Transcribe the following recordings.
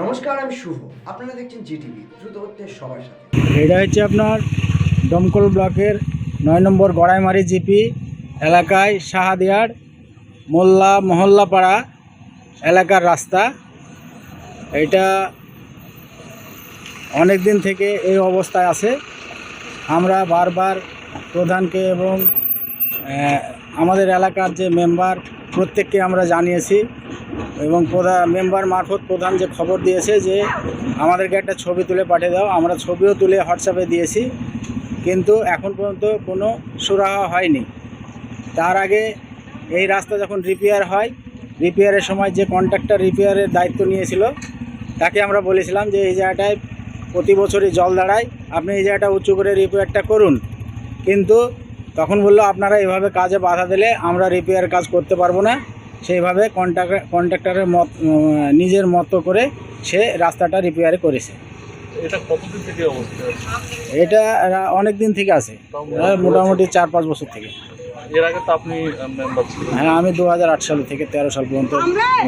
নমস্কার, আমি শুভ। আপনারা দেখছেন জিটিভি, দ্রুত হচ্ছে সবার সাথে। এটা হচ্ছে আপনার দমকল ব্লকের নয় নম্বর গড়াইমারি জিপি এলাকায় শাহাদিয়ার মোল্লা মহল্লাপাড়া এলাকার রাস্তা। এটা অনেক দিন থেকে এই অবস্থায় আছে। আমরা বারবার প্রধানকে এবং আমাদের এলাকার যে মেম্বার, প্রত্যেককে আমরা জানিয়েছি। এবং প্রধান মেম্বার মারফত প্রধান যে খবর দিয়েছে যে আমাদেরকে একটা ছবি তুলে পাঠিয়ে দাও, আমরা ছবিও তুলে হোয়াটসঅ্যাপে দিয়েছি, কিন্তু এখন পর্যন্ত কোনো সুরাহা হয়নি। তার আগে এই রাস্তা যখন রিপেয়ার হয় রিপেয়ারের সময় যে কন্ট্রাক্টর রিপেয়ারের দায়িত্ব নিয়েছিল, তাকে আমরা বলেছিলাম যে এই জায়গাটায় প্রতি বছরই জল দাঁড়ায়, আপনি এই জায়গাটা উঁচু করে রিপেয়ারটা করুন। কিন্তু তখন বলল, আপনারা এভাবে কাজে বাধা দিলে আমরা রিপেয়ার কাজ করতে পারব না। সেইভাবে কন্ট্রাক্টর কন্ট্রাক্টরের মত নিজের মতো করে সে রাস্তাটা রিপেয়ার করেছে। এটা কতদিন থেকে অবস্থা? এটা অনেক দিন থেকে আছে। মোটামুটি চার পাঁচ বছর থেকে। এর আগে তো আপনি মেম্বার ছিলেন। হ্যাঁ আমি দু হাজার আট সাল থেকে তেরো সাল পর্যন্ত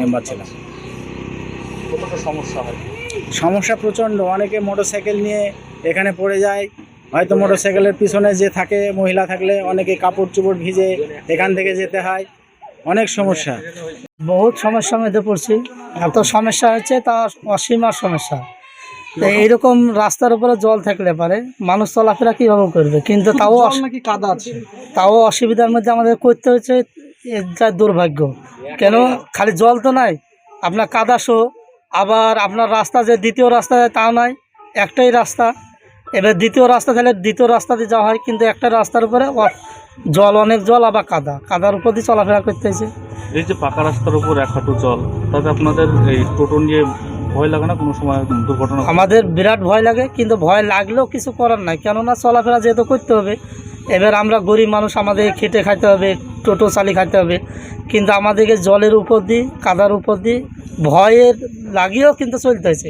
মেম্বার ছিলাম। কতটা সমস্যা হয়? সমস্যা প্রচণ্ড। অনেকে মোটরসাইকেল নিয়ে এখানে পড়ে যায়। হয়তো মোটরসাইকেলের পিছনে যে থাকে মহিলা থাকলে অনেকে কাপড় চোপড় ভিজে এখান থেকে যেতে হয়। অনেক সমস্যা। বহুত সমস্যার মধ্যে পড়ছি। এত সমস্যা হচ্ছে তা অসীমার সমস্যা। তো এইরকম রাস্তার উপরে জল থাকলে পারে মানুষ চলাফেরা কীভাবে করবে? কিন্তু তাও নাকি কাদা আছে? তাও অসুবিধার মধ্যে আমাদের করতে হচ্ছে যা দুর্ভাগ্য। কেন? খালি জল তো নাই আপনার কাদা শো। আবার আপনার রাস্তা যে দ্বিতীয় রাস্তা তাও নাই একটাই রাস্তা। এবার দ্বিতীয় রাস্তা তাহলে দ্বিতীয় রাস্তা দিয়ে যাওয়া হয় কিন্তু একটা রাস্তার উপরে জল অনেক জল আবার কাদা। কাদার উপর দিয়ে চলাফেরা করতে হয়েছে এই যে পাকা রাস্তার উপর এক হাঁটু জল তাতে আপনাদের এই টোটো নিয়ে ভয় লাগে না? কোনো সময় দুর্ঘটনা আমাদের বিরাট ভয় লাগে কিন্তু ভয় লাগলেও কিছু করার নাই। কেননা চলাফেরা যেহেতু করতে হবে এবার আমরা গরিব মানুষ আমাদের খেটে খাইতে হবে টোটো চালি খাইতে হবে। কিন্তু আমাদেরকে জলের উপর দিয়ে কাদার উপর দিয়ে ভয়ের লাগিয়েও কিন্তু চলতে হয়েছে